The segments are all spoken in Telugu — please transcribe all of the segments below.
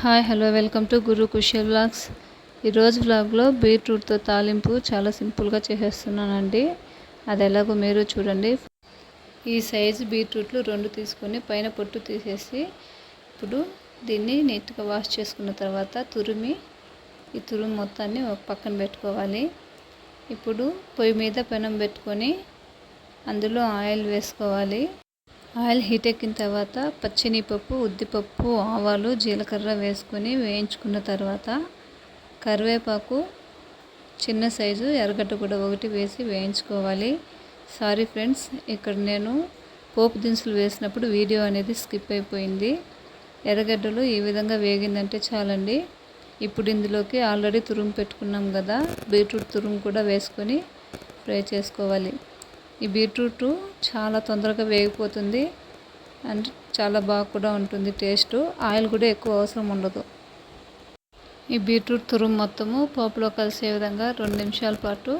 Hi hello welcome to Guru Kushal vlogs. ఈరోజు వ్లాగ్లో బీట్రూట్తో తాలింపు చాలా సింపుల్గా చేసేస్తున్నానండి. అది ఎలాగో మీరు చూడండి. ఈ సైజు బీట్రూట్లు రెండు తీసుకొని పైన పొట్టు తీసేసి ఇప్పుడు దీన్ని నీట్గా వాష్ చేసుకున్న తర్వాత తురిమి ఈ తురుము మొత్తాన్ని ఒక పక్కన పెట్టుకోవాలి. ఇప్పుడు పొయ్యి మీద పెనం పెట్టుకొని అందులో ఆయిల్ వేసుకోవాలి. ఆయిల్ హీట్ ఎక్కిన తర్వాత పచ్చినిపప్పు ఉద్దిపప్పు ఆవాలు జీలకర్ర వేసుకొని వేయించుకున్న తర్వాత కరివేపాకు చిన్న సైజు ఎర్రగడ్డ కూడా ఒకటి వేసి వేయించుకోవాలి. సారీ ఫ్రెండ్స్ ఇక్కడ నేను పోపు దినుసులు వేసినప్పుడు వీడియో అనేది స్కిప్ అయిపోయింది. ఎర్రగడ్డలు ఈ విధంగా వేగిందంటే చాలండి. ఇప్పుడు ఇందులోకి ఆల్రెడీ తురుము పెట్టుకున్నాం కదా బీట్రూట్ తురుము కూడా వేసుకొని ఫ్రై చేసుకోవాలి. ఈ బీట్రూట్ చాలా తొందరగా వేగిపోతుంది అండ్ చాలా బాగా కూడా ఉంటుంది టేస్ట్. ఆయిల్ కూడా ఎక్కువ అవసరం ఉండదు. ఈ బీట్రూట్ తురుము మొత్తము పోపులో కలిసే విధంగా రెండు నిమిషాల పాటు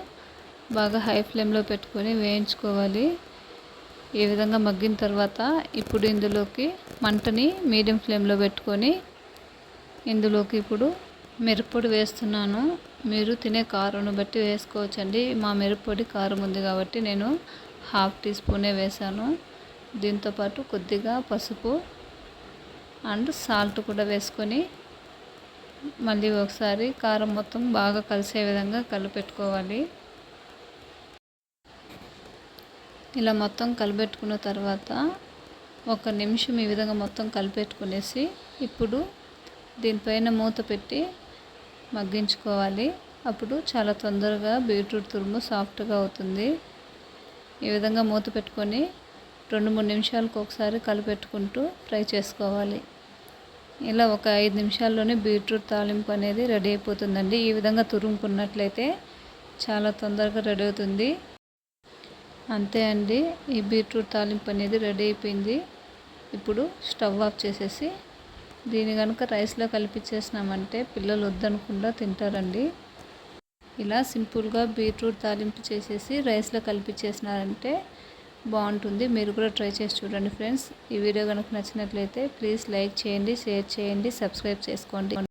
బాగా హై ఫ్లేమ్లో పెట్టుకొని వేయించుకోవాలి. ఈ విధంగా మగ్గిన తర్వాత ఇప్పుడు ఇందులోకి మంటని మీడియం ఫ్లేమ్లో పెట్టుకొని ఇందులోకి ఇప్పుడు మిరప్పొడి వేస్తున్నాను. మీరు తినే కారంను బట్టి వేసుకోవచ్చండి. మా మిరప్పొడి కారం ఉంది కాబట్టి నేను హాఫ్ టీ స్పూనే వేసాను దీంతోపాటు కొద్దిగా పసుపు అండ్ సాల్ట్ కూడా వేసుకొని మళ్ళీ ఒకసారి కారం మొత్తం బాగా కలిసే విధంగా కలిపెట్టుకోవాలి. ఇలా మొత్తం కలిపెట్టుకున్న తర్వాత ఒక నిమిషం ఈ విధంగా మొత్తం కలిపెట్టుకునేసి ఇప్పుడు దీనిపైన మూత పెట్టి మగ్గించుకోవాలి. అప్పుడు చాలా తొందరగా బీట్రూట్ తురుము సాఫ్ట్గా అవుతుంది. ఈ విధంగా మూత పెట్టుకొని రెండు మూడు నిమిషాలకు ఒకసారి కలిపెట్టుకుంటూ ఫ్రై చేసుకోవాలి. ఇలా ఒక ఐదు నిమిషాల్లోనే బీట్రూట్ తాలింపు అనేది రెడీ అయిపోతుందండి. ఈ విధంగా తురుముకున్నట్లయితే చాలా తొందరగా రెడీ అవుతుంది. అంతే అండి ఈ బీట్రూట్ తాలింపు అనేది రెడీ అయిపోయింది. ఇప్పుడు స్టవ్ ఆఫ్ చేసేసి దీని కనుక రైస్లో కలిపించేసినామంటే పిల్లలు వద్దనకుండా తింటారండి. ఇలా సింపుల్గా బీట్రూట్ తాలింపు చేసేసి రైస్లో కలిపించేసినారంటే బాగుంటుంది. మీరు కూడా ట్రై చేసి చూడండి ఫ్రెండ్స్. ఈ వీడియో కనుక నచ్చినట్లయితే ప్లీజ్ లైక్ చేయండి షేర్ చేయండి సబ్స్క్రైబ్ చేసుకోండి.